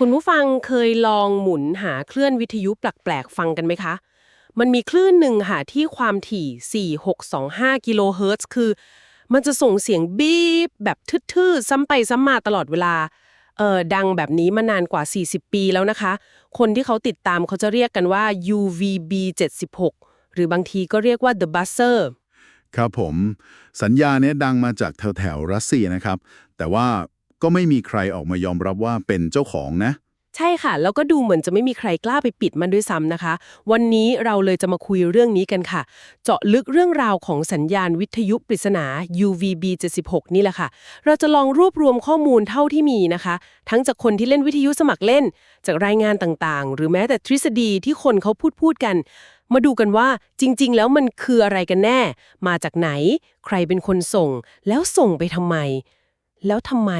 คุณผู้ฟังเคยลองหมุนหาคลื่นวิทยุแปลกๆฟังกันไหมคะ มันมีคลื่นหนึ่งค่ะที่ความถี่ 4625 กิโลเฮิรตซ์คือ มันจะส่งเสียงบีบแบบทื่อๆ ซ้ำไปซ้ำมาตลอดเวลาเออดังแบบนี้มานานกว่า 40 ปีแล้วนะคะ คนที่เขาติดตามเขาจะเรียกกันว่า UVB 76 หรือบางทีก็เรียกว่า the buzzer ครับผม สัญญาเนี้ยดังมาจากแถวแถวๆรัสเซียนะครับ แต่ว่า ก็ไม่มีใครออกมายอมรับว่าเป็นเจ้าของนะ ใช่ค่ะ แล้วก็ดูเหมือนจะไม่มีใครกล้าไปปิดมันด้วยซ้ำนะคะ วันนี้เราเลยจะมาคุยเรื่องนี้กันค่ะ เจาะลึกเรื่องราวของสัญญาณวิทยุปริศนา UVB 76นี่แหละค่ะ เราจะลองรวบรวมข้อมูลเท่าที่มีนะคะ ทั้งจากคนที่เล่นวิทยุสมัครเล่น จากรายงานต่างๆ หรือแม้แต่ทฤษฎีที่คนเขาพูดพูดกัน มาดูกันว่าจริง ๆ แล้วมันคืออะไรกันแน่ มาจากไหน ใครเป็นคนส่ง แล้วส่งไปทำไม แล้วทำไม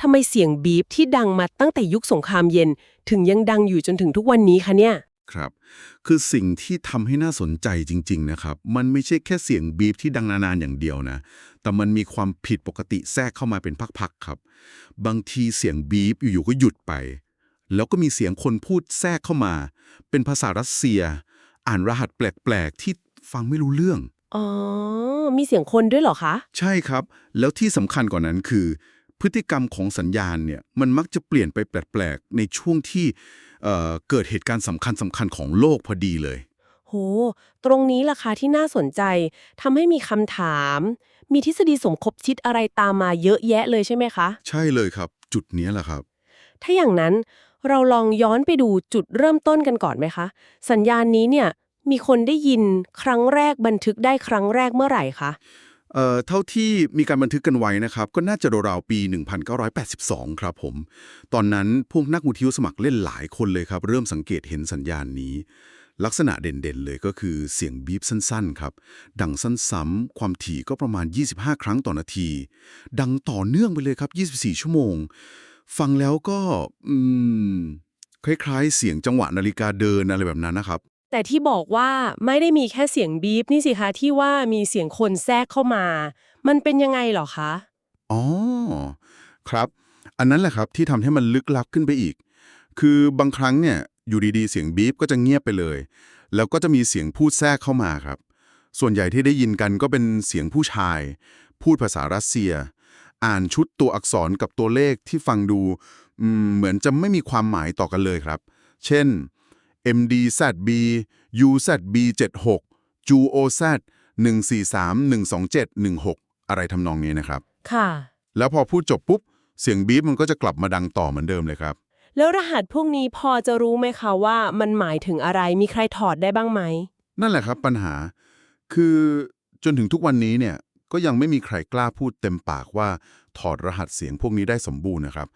ทำไมเสียงบีบที่ดังมาตั้งแต่ยุคสงครามเย็น ถึงยังดังอยู่จนถึงทุกวันนี้คะเนี่ย ครับ คือสิ่งที่ทำให้น่าสนใจจริง ๆ นะครับ มันไม่ใช่แค่เสียงบีบที่ดังนานๆอย่างเดียวนะ แต่มันมีความผิดปกติแทรกเข้ามาเป็นพักๆครับ บางทีเสียงบีบอยู่ๆก็หยุดไป แล้วก็มีเสียงคนพูดแทรกเข้ามา เป็นภาษารัสเซีย อ่านรหัสแปลกๆที่ฟังไม่รู้เรื่อง อ๋อ มีเสียงคนด้วยเหรอคะ ใช่ครับ แล้วที่สำคัญกว่านั้นคือ พฤติกรรมของสัญญาณเนี่ยมันมักจะเปลี่ยนไปแปลกๆ ในช่วงที่เอ่อเกิดเหตุการณ์สำคัญสำคัญของโลกพอดีเลย โห ตรงนี้ล่ะคะที่น่าสนใจทำให้มีคำถาม มีทฤษฎีสมคบคิดอะไรตามมาเยอะแยะเลยใช่ไหมคะ ใช่เลยครับ จุดเนี้ยแหละครับ ถ้าอย่างนั้นเราลองย้อนไปดูจุดเริ่มต้นกันก่อนไหมคะ สัญญาณนี้เนี่ยมีคนได้ยินครั้งแรกบันทึกได้ครั้งแรกเมื่อไหร่คะ เอ่อเท่าที่มีการบันทึกกันไว้นะครับ ก็น่าจะราวๆปี 1982 ครับผม ตอนนั้นพวกนักวิทยุสมัครเล่นหลายคนเลยครับ เริ่มสังเกตเห็นสัญญาณนี้ ลักษณะเด่นๆเลยก็คือเสียงบีบสั้นๆ ครับ ดังสั้นๆความถี่ก็ประมาณ 25 ครั้งต่อนาที ดังต่อเนื่องไปเลยครับ 24 ชั่วโมง ฟังแล้วก็อืมคล้ายๆ เสียงจังหวะนาฬิกาเดินอะไรแบบนั้นนะครับ แต่ที่บอกว่าไม่ได้มีแค่เสียงบีบนี่สิคะที่ว่ามีเสียงคนแทรกเข้ามา มันเป็นยังไงเหรอคะ อ๋อ ครับ อันนั้นแหละครับที่ทำให้มันลึกลับขึ้นไปอีก คือบางครั้งเนี่ยอยู่ดีๆ เสียงบีบก็จะเงียบไปเลย แล้วก็จะมีเสียงพูดแทรกเข้ามาครับ ส่วนใหญ่ที่ได้ยินกันก็เป็นเสียงผู้ชาย พูดภาษารัสเซีย อ่านชุดตัวอักษรกับตัวเลขที่ฟังดูเหมือนจะไม่มีความหมายต่อกันเลยครับ เช่น MDZB UZB 76 JUOZ 143 127 16 อะไรทำนองนี้นะครับ ค่ะ แล้วพอพูดจบปุ๊บ เสียงบีบมันก็จะกลับมาดังต่อเหมือนเดิมเลยครับ แล้วรหัสพวกนี้พอจะรู้ไหมคะว่ามันหมายถึงอะไรมีใครถอดได้บ้างไหม นั่นแหละครับปัญหา คือจนถึงทุกวันนี้เนี่ยก็ยังไม่มีใครกล้าพูดเต็มปากว่าถอดรหัสเสียงพวกนี้ได้สมบูรณ์นะครับ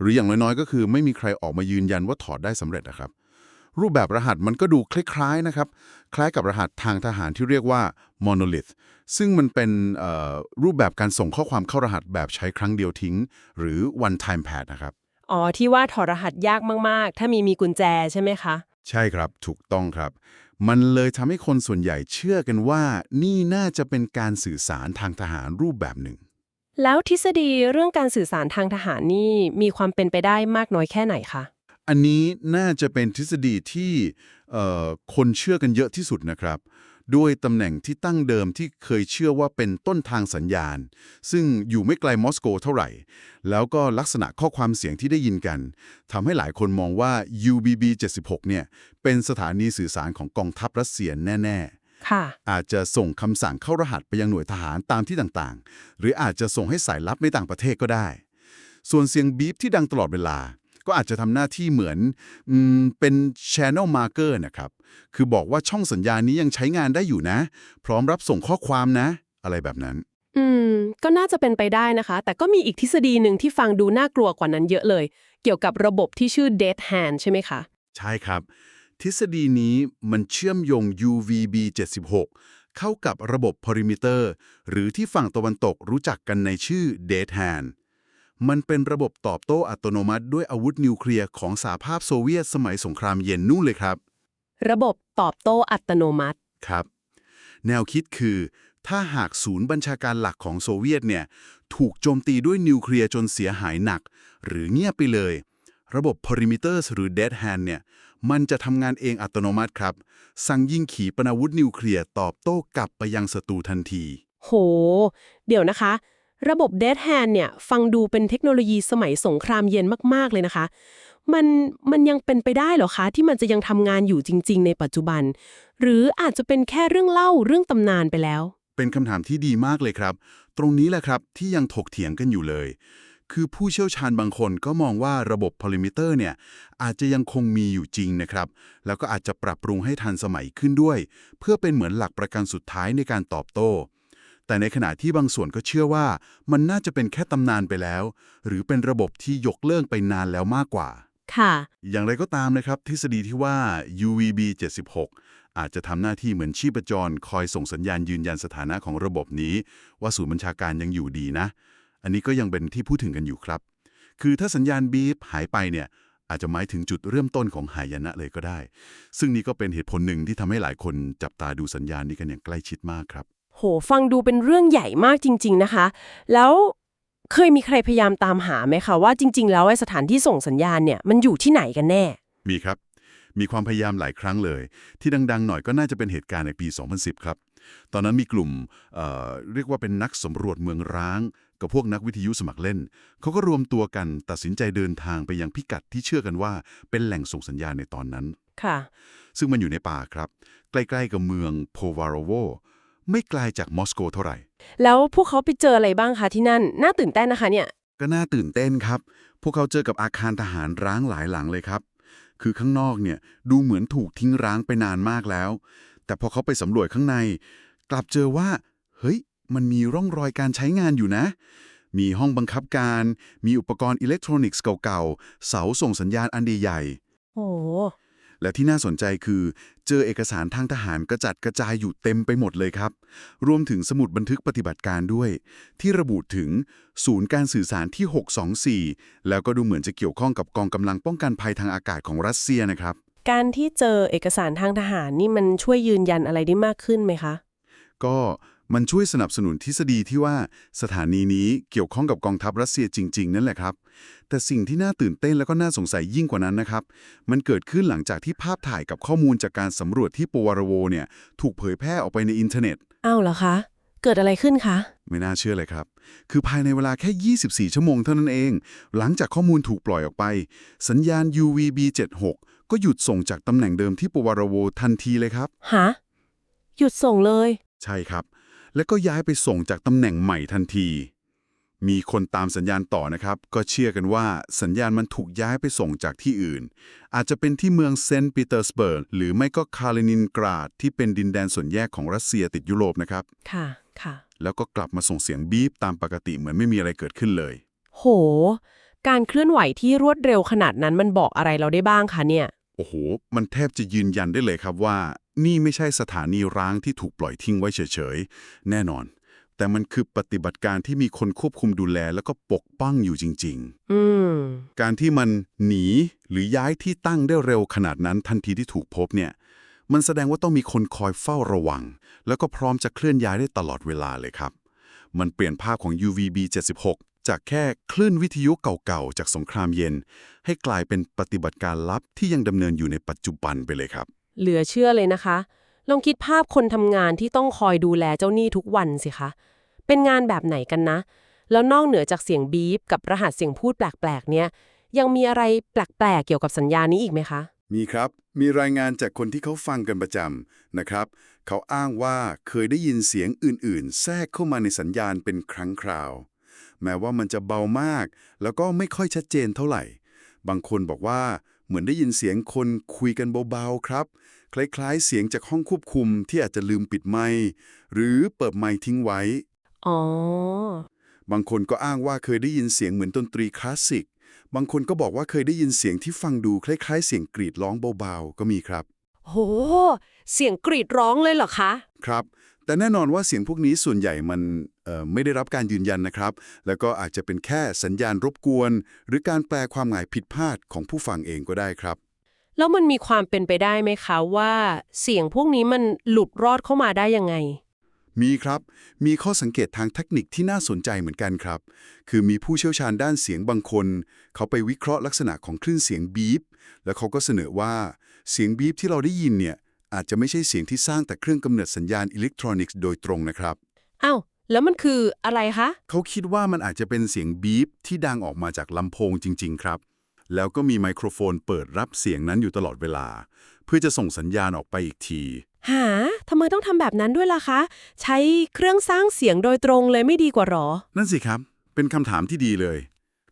หรืออย่างน้อยๆ ก็คือไม่มีใครออกมายืนยันว่าถอดได้สำเร็จนะครับ รูปแบบรหัสมันก็ดูคล้ายๆนะครับ คล้ายกับรหัสทางทหารที่เรียกว่า monolith ซึ่งมันเป็นเอ่อรูปแบบการส่งข้อความเข้ารหัสแบบใช้ครั้งเดียวทิ้ง หรือ one time pad นะครับ อ๋อ ที่ว่าถอดรหัสยากมากๆ ถ้ามีมีกุญแจใช่ไหมคะ ใช่ครับ ถูกต้องครับ มันเลยทำให้คนส่วนใหญ่เชื่อกันว่า นี่น่าจะเป็นการสื่อสารทางทหารรูปแบบหนึ่ง แล้วทฤษฎีเรื่องการสื่อสารทางทหารนี่มีความเป็นไปได้มากน้อยแค่ไหนคะ อันนี้น่าจะเป็นทฤษฎีที่เอ่อคนเชื่อกันเยอะที่สุดนะครับ ด้วยตำแหน่งที่ตั้งเดิมที่เคยเชื่อว่าเป็นต้นทางสัญญาณ ซึ่งอยู่ไม่ไกลมอสโกเท่าไหร่ แล้วก็ลักษณะข้อความเสียงที่ได้ยินกันทำให้หลายคนมองว่า UBB 76 เนี่ย เป็นสถานีสื่อสารของกองทัพรัสเซียแน่ๆค่ะอาจจะส่งคำสั่งเข้ารหัสไปยังหน่วยทหารตามที่ต่างๆ หรืออาจจะส่งให้สายลับในต่างประเทศก็ได้ ส่วนเสียงบีบที่ดังตลอดเวลา ก็อาจจะทำหน้าที่เหมือนอืมเป็น channel marker นะครับ คือบอกว่าช่องสัญญาณนี้ยังใช้งานได้อยู่นะ พร้อมรับส่งข้อความนะ อะไรแบบนั้น อืม ก็น่าจะเป็นไปได้นะคะ แต่ก็มีอีกทฤษฎีหนึ่งที่ฟังดูน่ากลัวกว่านั้นเยอะเลย เกี่ยวกับระบบที่ชื่อ dead hand ใช่ไหมคะ ใช่ครับ ทฤษฎีนี้มันเชื่อมโยง UVB 76 เข้ากับระบบ perimeter หรือที่ฝั่งตะวันตกรู้จักกันในชื่อ Dead Hand มันเป็นระบบตอบโต้อัตโนมัติด้วยอาวุธนิวเคลียร์ของสหภาพโซเวียตสมัยสงครามเย็นนู่นเลยครับ ระบบตอบโต้อัตโนมัติครับ แนวคิดคือ ถ้าหากศูนย์บัญชาการหลักของโซเวียตเนี่ยถูกโจมตีด้วยนิวเคลียร์จนเสียหายหนัก หรือเงียบไปเลย ระบบ perimeters หรือ dead hand เนี่ยมันจะทำงานเองอัตโนมัติครับ สั่งยิงขีปนาวุธนิวเคลียร์ตอบโต้กลับไปยังศัตรูทันที โห เดี๋ยวนะคะ ระบบ Dead Hand เนี่ย ฟังดูเป็นเทคโนโลยีสมัยสงครามเย็นมากๆเลยนะคะ มันมันยังเป็นไปได้เหรอคะ ที่มันจะยังทำงานอยู่จริง ๆ ในปัจจุบัน หรืออาจจะเป็นแค่เรื่องเล่าเรื่องตำนานไปแล้ว เป็นคำถามที่ดีมากเลยครับ ตรงนี้แหละครับที่ยังถกเถียงกันอยู่เลย คือผู้เชี่ยวชาญบางคนก็มองว่าระบบ polymeter เนี่ยอาจจะยังคงมีอยู่จริงนะครับ แล้วก็อาจจะปรับปรุงให้ทันสมัยขึ้นด้วย เพื่อเป็นเหมือนหลักประกันสุดท้ายในการตอบโต้ แต่ในขณะที่บางส่วนก็เชื่อว่า มันน่าจะเป็นแค่ตำนานไปแล้ว หรือเป็นระบบที่ยกเลิกไปนานแล้วมากกว่า ค่ะ อย่างไรก็ตามนะครับ ทฤษฎีที่ว่า UVB 76 อาจจะทำหน้าที่เหมือนชีพจร คอยส่งสัญญาณยืนยันสถานะของระบบนี้ ว่าศูนย์บัญชาการยังอยู่ดีนะ อันนี้ก็ยังเป็นที่พูดถึงกันอยู่ครับ คือถ้าสัญญาณบีบหายไปเนี่ยอาจจะหมายถึงจุดเริ่มต้นของหายนะเลยก็ได้ ซึ่งนี่ก็เป็นเหตุผลหนึ่งที่ทำให้หลายคนจับตาดูสัญญาณนี้กันอย่างใกล้ชิดมากครับ โห ฟังดูเป็นเรื่องใหญ่มากจริง ๆนะคะ แล้วเคยมีใครพยายามตามหาไหมคะว่าจริง ๆ แล้วไอ้สถานที่ส่งสัญญาณเนี่ยมันอยู่ที่ไหนกันแน่ มีครับ มีความพยายามหลายครั้งเลย ที่ดัง ๆ หน่อยก็น่าจะเป็นเหตุการณ์ในปี 2010 ครับ ตอนนั้นมีกลุ่มเอ่อเรียกว่าเป็นนักสำรวจเมืองร้าง กับพวกนักวิทยุสมัครเล่น เขาก็รวมตัวกันตัดสินใจเดินทางไปยังพิกัดที่เชื่อกันว่า เป็นแหล่งส่งสัญญาณในตอนนั้น ค่ะ ซึ่งมันอยู่ในป่าครับ ใกล้ ๆ กับเมืองโพวารโว ไม่ไกลจากมอสโกเท่าไหร่ แล้วพวกเขาไปเจออะไรบ้างคะที่นั่น น่าตื่นเต้นนะคะเนี่ย ก็น่าตื่นเต้นครับ พวกเขาเจอกับอาคารทหารร้างหลายหลังเลยครับ คือข้างนอกเนี่ยดูเหมือนถูกทิ้งร้างไปนานมากแล้ว แต่พอเขาไปสำรวจข้างใน กลับเจอว่า เฮ้ย มันมีร่องรอยการใช้งานอยู่นะ มีห้องบังคับการ มีอุปกรณ์อิเล็กทรอนิกส์เก่าๆ เสาส่งสัญญาณอันใหญ่ๆโอ้ และที่น่าสนใจคือ เจอเอกสารทางทหารกระจัดกระจายอยู่เต็มไปหมดเลยครับ รวมถึงสมุดบันทึกปฏิบัติการด้วย ที่ระบุถึงศูนย์การสื่อสารที่ 624 แล้วก็ดูเหมือนจะเกี่ยวข้องกับกองกำลังป้องกันภัยทางอากาศของรัสเซียนะครับ การที่เจอเอกสารทางทหารนี่มันช่วยยืนยันอะไรได้มากขึ้นไหมคะ ก็ มันช่วยสนับสนุนทฤษฎีที่ว่าสถานีนี้เกี่ยวข้องกับกองทัพรัสเซียจริง ๆ นั่นแหละครับ แต่สิ่งที่น่าตื่นเต้นแล้วก็น่าสงสัยยิ่งกว่านั้นนะครับ มันเกิดขึ้นหลังจากที่ภาพถ่ายกับข้อมูลจากการสำรวจที่ปวารโวเนี่ยถูกเผยแพร่ออกไปในอินเทอร์เน็ต อ้าวเหรอคะ เกิดอะไรขึ้นคะ ไม่น่าเชื่อเลยครับ คือภายในเวลาแค่ 24 ชั่วโมงเท่านั้นเอง หลังจากข้อมูลถูกปล่อยออกไป สัญญาณ UVB76 ก็หยุดส่งจากตำแหน่งเดิมที่ปวารโวทันทีเลยครับฮะหยุดส่งเลย ใช่ครับ แล้วก็ย้ายไปส่งจากตำแหน่งใหม่ทันที มีคนตามสัญญาณต่อนะครับ ก็เชื่อกันว่าสัญญาณมันถูกย้ายไปส่งจากที่อื่น อาจจะเป็นที่เมืองเซนต์ปีเตอร์สเบิร์กหรือไม่ก็คาลินินกราด ที่เป็นดินแดนส่วนแยกของรัสเซียติดยุโรปนะครับ ค่ะ ค่ะ แล้วก็กลับมาส่งเสียงบีบตามปกติเหมือนไม่มีอะไรเกิดขึ้นเลย โห การเคลื่อนไหวที่รวดเร็วขนาดนั้นมันบอกอะไรเราได้บ้างคะเนี่ย โอ้โห มันแทบจะยืนยันได้เลยครับว่า นี่ไม่ใช่สถานีร้างที่ถูกปล่อยทิ้งไว้เฉยๆ แน่นอน แต่มันคือปฏิบัติการที่มีคนควบคุมดูแลแล้วก็ปกป้องอยู่จริงอืมๆการที่มันหนีหรือย้ายที่ตั้งได้เร็วขนาดนั้นทันทีที่ถูกพบเนี่ย มันแสดงว่าต้องมีคนคอยเฝ้าระวัง แล้วก็พร้อมจะเคลื่อนย้ายได้ตลอดเวลาเลยครับ มันเปลี่ยนภาพของ UVB 76 จากแค่คลื่นวิทยุเก่าๆ จากสงครามเย็น ให้กลายเป็นปฏิบัติการลับที่ยังดำเนินอยู่ในปัจจุบันไปเลยครับ เหลือเชื่อเลยนะคะ ลองคิดภาพคนทำงานที่ต้องคอยดูแลเจ้าหนี้ทุกวันสิคะ เป็นงานแบบไหนกันนะ แล้วนอกเหนือจากเสียงบีบกับรหัสเสียงพูดแปลกๆ เนี่ย ยังมีอะไรแปลกๆ เกี่ยวกับสัญญานี้อีกไหมคะ มีครับ มีรายงานจากคนที่เขาฟังกันประจำนะครับ เขาอ้างว่าเคยได้ยินเสียงอื่น ๆ แทรกเข้ามาในสัญญาณเป็นครั้งคราว แม้ว่ามันจะเบามาก แล้วก็ไม่ค่อยชัดเจนเท่าไหร่ บางคนบอกว่าเหมือนได้ยินเสียงคนคุยกันเบาๆครับ คล้ายๆ เสียงจากห้องควบคุมที่อาจจะลืมปิดไมค์หรือเปิดไมค์ทิ้งไว้ อ๋อ บางคนก็อ้างว่าเคยได้ยินเสียงเหมือนดนตรีคลาสสิก บางคนก็บอกว่าเคยได้ยินเสียงที่ฟังดูคล้ายๆ เสียงกรีดร้องเบาๆ ก็มีครับ โห เสียงกรีดร้องเลยเหรอคะ ครับ แต่แน่นอนว่าเสียงพวกนี้ส่วนใหญ่มันเอ่อ ไม่ได้รับการยืนยันนะครับ แล้วก็อาจจะเป็นแค่สัญญาณรบกวน หรือการแปลความหมายผิดพลาดของผู้ฟังเองก็ได้ครับ แล้วมันมีความเป็นไปได้ไหมคะว่า เสียงพวกนี้มันหลุดรอดเข้ามาได้ยังไง มีครับ มีข้อสังเกตทางเทคนิคที่น่าสนใจเหมือนกันครับ คือมีผู้เชี่ยวชาญด้านเสียงบางคน เขาไปวิเคราะห์ลักษณะของคลื่นเสียงบีฟแล้วเขาก็เสนอว่าเสียงบีฟที่เราได้ยินเนี่ยอาจจะไม่ใช่เสียงที่สร้างแต่เครื่องกำเนิดสัญญาณอิเล็กทรอนิกส์โดยตรงนะครับอ้าว แล้วมันคืออะไรคะ เขาคิดว่ามันอาจจะเป็นเสียงบีฟที่ดังออกมาจากลำโพงจริง ๆ ครับ แล้วก็มีไมโครโฟนเปิดรับเสียงนั้นอยู่ตลอดเวลา เพื่อจะส่งสัญญาณออกไปอีกที หาทำไมต้องทำแบบนั้นด้วยล่ะคะ ใช้เครื่องสร้างเสียงโดยตรงเลยไม่ดีกว่าหรอ นั่นสิครับ เป็นคำถามที่ดีเลย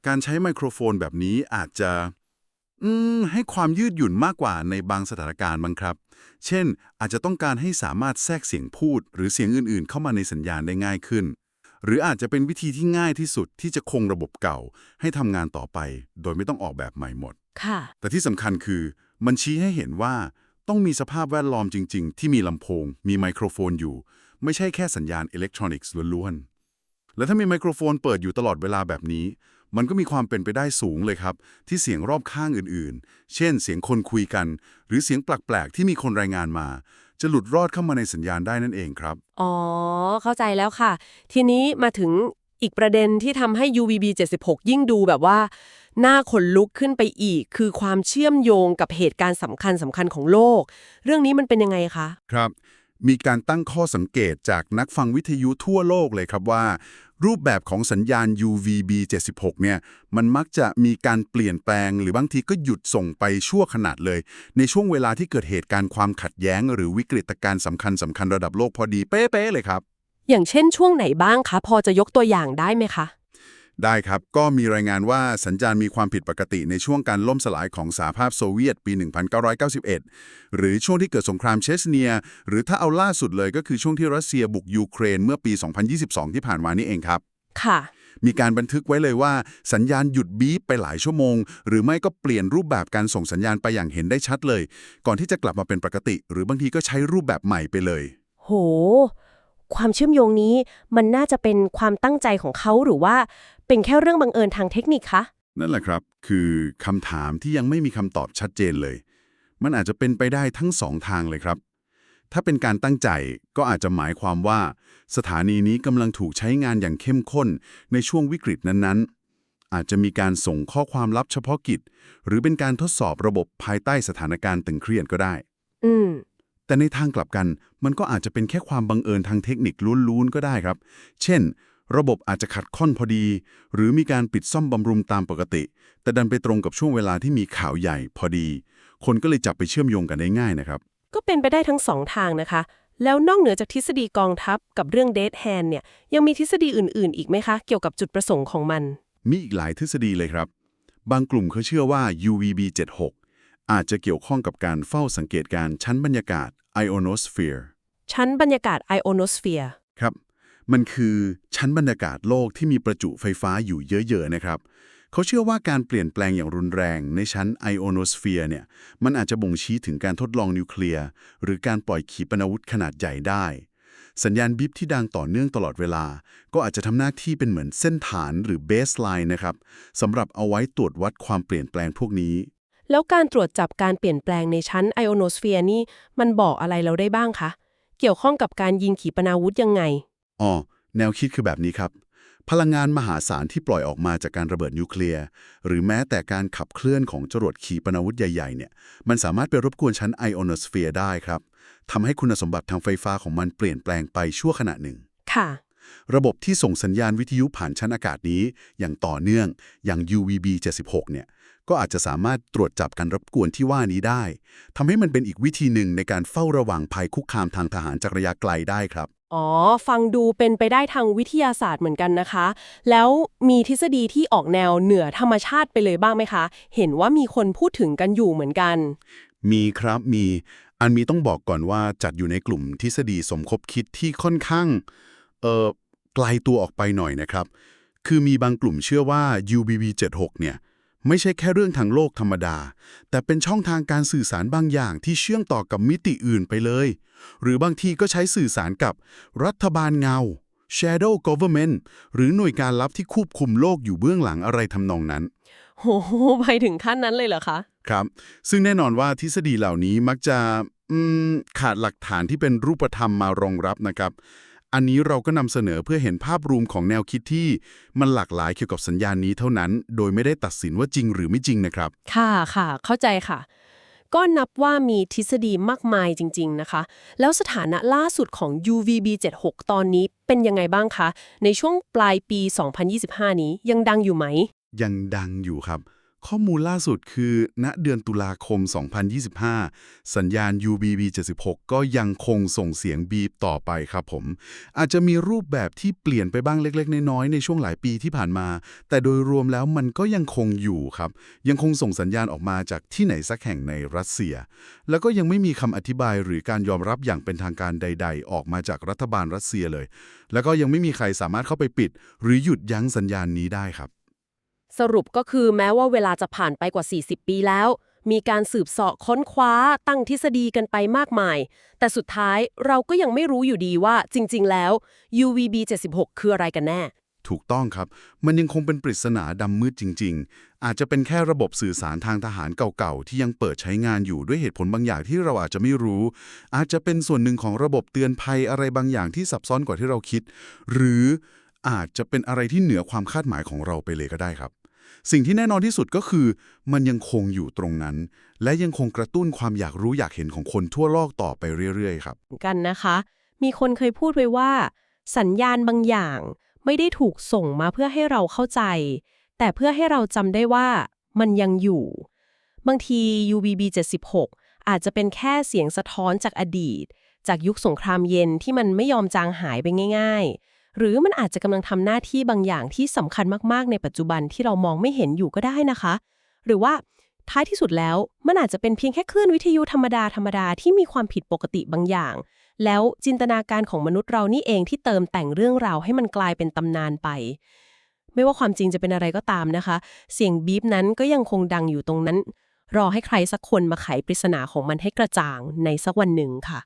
การใช้ไมโครโฟนแบบนี้อาจจะ อืมให้ความยืดหยุ่นมากกว่าในบางสถานการณ์บ้างครับ เช่น อาจจะต้องการให้สามารถแทรกเสียงพูด หรือเสียงอื่นๆ เข้ามาในสัญญาณได้ง่ายขึ้น หรืออาจจะเป็นวิธีที่ง่ายที่สุดที่จะคงระบบเก่า ให้ทำงานต่อไป โดยไม่ต้องออกแบบใหม่หมด ค่ะ แต่ที่สำคัญคือ มันชี้ให้เห็นว่า ต้องมีสภาพแวดล้อมจริง ๆ ที่มีลำโพง มีไมโครโฟนอยู่ ไม่ใช่แค่สัญญาณอิเล็กทรอนิกส์ล้วนๆและถ้ามีไมโครโฟนเปิดอยู่ตลอดเวลาแบบนี้ มันก็มีความเป็นไปได้สูงเลยครับ ที่เสียงรอบข้างอื่นๆ เช่น เสียงคนคุยกัน หรือเสียงแปลกๆที่มีคนรายงานมา จะหลุดรอดเข้ามาในสัญญาณได้นั่นเองครับ อ๋อ เข้าใจแล้วค่ะ ทีนี้มาถึงอีกประเด็นที่ทำให้ UVB 76 ยิ่งดูแบบว่า หน้าขนลุกขึ้นไปอีก คือความเชื่อมโยงกับเหตุการณ์สำคัญสำคัญของโลก เรื่องนี้มันเป็นยังไงคะ ครับ มีการตั้งข้อสังเกตจากนักฟังวิทยุทั่วโลกเลยครับว่า รูปแบบของสัญญาณ UVB 76 เนี่ย มันมักจะมีการเปลี่ยนแปลง หรือบางทีก็หยุดส่งไปชั่วขนาดเลย ในช่วงเวลาที่เกิดเหตุการณ์ความขัดแย้ง หรือวิกฤตการณ์สำคัญสำคัญระดับโลกพอดีเป๊ะๆเลยครับ อย่างเช่นช่วงไหนบ้างคะ พอจะยกตัวอย่างได้ไหมคะ ได้ครับ ก็มีรายงานว่าสัญญาณมีความผิดปกติในช่วงการล่มสลายของสหภาพโซเวียตปี 1991 หรือช่วงที่เกิดสงครามเชสเนีย หรือถ้าเอาล่าสุดเลยก็คือช่วงที่รัสเซียบุกยูเครนเมื่อปี 2022 ที่ผ่านมานี่เองครับ ค่ะ มีการบันทึกไว้เลยว่า สัญญาณหยุดบีบไปหลายชั่วโมง หรือไม่ก็เปลี่ยนรูปแบบการส่งสัญญาณไปอย่างเห็นได้ชัดเลย ก่อนที่จะกลับมาเป็นปกติ หรือบางทีก็ใช้รูปแบบใหม่ไปเลย โห ความเชื่อมโยงนี้มันน่าจะเป็นความตั้งใจของเขาหรือว่า เป็นแค่เรื่องบังเอิญทางเทคนิคคะ นั่นแหละครับ คือคำถามที่ยังไม่มีคำตอบชัดเจนเลย มันอาจจะเป็นไปได้ทั้งสองทางเลยครับ ถ้าเป็นการตั้งใจก็อาจจะหมายความว่า สถานีนี้กำลังถูกใช้งานอย่างเข้มข้นในช่วงวิกฤตนั้นๆ อาจจะมีการส่งข้อความลับเฉพาะกิจ หรือเป็นการทดสอบระบบภายใต้สถานการณ์ตึงเครียดก็ได้ อืมแต่ในทางกลับกันมันก็อาจจะเป็นแค่ความบังเอิญทางเทคนิคล้วนๆก็ได้ครับ เช่น ระบบอาจจะขัดข้องพอดี หรือมีการปิดซ่อมบำรุงตามปกติ แต่ดันไปตรงกับช่วงเวลาที่มีข่าวใหญ่พอดี คนก็เลยจับไปเชื่อมโยงกันได้ง่ายนะครับ ก็เป็นไปได้ทั้งสองทางนะคะ แล้วนอกเหนือจากทฤษฎีกองทัพกับเรื่อง dead hand เนี่ยยังมีทฤษฎีอื่น ๆ อีกไหมคะ เกี่ยวกับจุดประสงค์ของมัน มีอีกหลายทฤษฎีเลยครับ บางกลุ่มเขาเชื่อว่า UVB76 อาจจะเกี่ยวข้องกับการเฝ้าสังเกตการณ์ชั้นบรรยากาศ ionosphere ชั้นบรรยากาศ ionosphere ครับ มันคือชั้นบรรยากาศโลกที่มีประจุไฟฟ้าอยู่เยอะๆนะครับ เขาเชื่อว่าการเปลี่ยนแปลงอย่างรุนแรงในชั้นไอโอโนสเฟียร์เนี่ย มันอาจจะบ่งชี้ถึงการทดลองนิวเคลียร์ หรือการปล่อยขีปนาวุธขนาดใหญ่ได้ สัญญาณบิปที่ดังต่อเนื่องตลอดเวลา ก็อาจจะทำหน้าที่เป็นเหมือนเส้นฐานหรือเบสไลน์นะครับสำหรับเอาไว้ตรวจวัดความเปลี่ยนแปลงพวกนี้ แล้วการตรวจจับการเปลี่ยนแปลงในชั้น ionosphere นี่มันบอกอะไรเราได้บ้างคะ เกี่ยวข้องกับการยิงขีปนาวุธยังไง อ๋อแนวคิดคือแบบนี้ครับ พลังงานมหาศาลที่ปล่อยออกมาจากการระเบิดนิวเคลียร์ หรือแม้แต่การขับเคลื่อนของจรวดขีปนาวุธใหญ่ๆเนี่ยมันสามารถไปรบกวนชั้นไอโอโนสเฟียร์ได้ครับทำให้คุณสมบัติทางไฟฟ้าของมันเปลี่ยนแปลงไปชั่วขณะหนึ่ง ค่ะ ระบบที่ส่งสัญญาณวิทยุผ่านชั้นอากาศนี้ อย่างต่อเนื่องอย่าง UVB 76เนี่ยก็อาจจะสามารถตรวจจับการรบกวนที่ว่านี้ได้ทำให้มันเป็นอีกวิธีหนึ่งในการเฝ้าระวังภัยคุกคามทางทหารจากระยะไกลได้ครับ อ๋อ ฟังดูเป็นไปได้ทางวิทยาศาสตร์เหมือนกันนะคะ แล้วมีทฤษฎีที่ออกแนวเหนือธรรมชาติไปเลยบ้างไหมคะ เห็นว่ามีคนพูดถึงกันอยู่เหมือนกัน มีครับมี อันมีต้องบอกก่อนว่าจัดอยู่ในกลุ่มทฤษฎีสมคบคิดที่ค่อนข้าง เอ่อ ไกลตัวออกไปหน่อยนะครับ คือมีบางกลุ่มเชื่อว่า UBB76 เนี่ย ไม่ใช่แค่เรื่องทางโลกธรรมดา แต่เป็นช่องทางการสื่อสารบางอย่างที่เชื่อมต่อกับมิติอื่นไปเลย หรือบางทีก็ใช้สื่อสารกับรัฐบาลเงา Shadow Government หรือหน่วยการลับที่ควบคุมโลกอยู่เบื้องหลังอะไรทำนองนั้น โหไปถึงขั้นนั้นเลยเหรอคะ ครับ ซึ่งแน่นอนว่าทฤษฎีเหล่านี้มักจะอืมขาดหลักฐานที่เป็นรูปธรรมมารองรับนะครับ อันนี้เราก็นำเสนอเพื่อเห็นภาพรวมของแนวคิดที่มันหลากหลายเกี่ยวกับสัญญาณนี้เท่านั้น โดยไม่ได้ตัดสินว่าจริงหรือไม่จริงนะครับ ค่ะค่ะ เข้าใจค่ะ ก็นับว่ามีทฤษฎีมากมายจริง ๆนะคะ แล้วสถานะล่าสุดของ UVB76 ตอนนี้เป็นยังไงบ้างคะ ในช่วงปลายปี 2025 นี้ยังดังอยู่ไหม ยังดังอยู่ครับ ข้อมูลล่าสุดคือ ณ เดือนตุลาคม 2025 สัญญาณ UBB 76 ก็ยังคงส่งเสียงบีบต่อไปครับผม อาจจะมีรูปแบบที่เปลี่ยนไปบ้างเล็ก ๆ น้อย ๆ ในช่วงหลายปีที่ผ่านมา แต่โดยรวมแล้วมันก็ยังคงอยู่ครับ ยังคงส่งสัญญาณออกมาจากที่ไหนสักแห่งในรัสเซีย แล้วก็ยังไม่มีคำอธิบายหรือการยอมรับอย่างเป็นทางการใด ๆ ออกมาจากรัฐบาลรัสเซียเลย แล้วก็ยังไม่มีใครสามารถเข้าไปปิด หรือหยุดยั้งสัญญาณนี้ได้ครับ สรุปก็คือแม้ว่าเวลาจะผ่านไปกว่า 40 ปีแล้ว มีการสืบเสาะค้นคว้าตั้งทฤษฎีกันไปมากมาย แต่สุดท้ายเราก็ยังไม่รู้อยู่ดีว่าจริง ๆ แล้ว UVB 76 คืออะไรกันแน่ ถูกต้องครับ มันยังคงเป็นปริศนาดำมืดจริง ๆ อาจจะเป็นแค่ระบบสื่อสารทางทหารเก่าๆ ที่ยังเปิดใช้งานอยู่ด้วยเหตุผลบางอย่างที่เราอาจจะไม่รู้ อาจจะเป็นส่วนหนึ่งของระบบเตือนภัยอะไรบางอย่างที่ซับซ้อนกว่าที่เราคิด หรืออาจจะเป็นอะไรที่เหนือความคาดหมายของเราไปเลยก็ได้ครับ สิ่งที่แน่นอนที่สุดก็คือ มันยังคงอยู่ตรงนั้น และยังคงกระตุ้นความอยากรู้อยากเห็นของคนทั่วโลกต่อไปเรื่อยๆ ครับ กันนะคะ มีคนเคยพูดไว้ว่า สัญญาณบางอย่างไม่ได้ถูกส่งมาเพื่อให้เราเข้าใจ แต่เพื่อให้เราจำได้ว่ามันยังอยู่ บางที UVB 76 อาจจะเป็นแค่เสียงสะท้อนจากอดีต จากยุคสงครามเย็นที่มันไม่ยอมจางหายไปง่าย ๆ หรือมันอาจจะกำลังทำหน้าที่บางอย่างที่สำคัญมากๆ ในปัจจุบันที่เรามองไม่เห็นอยู่ก็ได้นะคะ หรือว่าท้ายที่สุดแล้วมันอาจจะเป็นเพียงแค่คลื่นวิทยุธรรมดาธรรมดาที่มีความผิดปกติบางอย่าง แล้วจินตนาการของมนุษย์เรานี่เองที่เติมแต่งเรื่องราวให้มันกลายเป็นตำนานไป ไม่ว่าความจริงจะเป็นอะไรก็ตามนะคะ เสียงบีบนั้นก็ยังคงดังอยู่ตรงนั้น รอให้ใครสักคนมาไขปริศนาของมันให้กระจ่างในสักวันหนึ่งค่ะ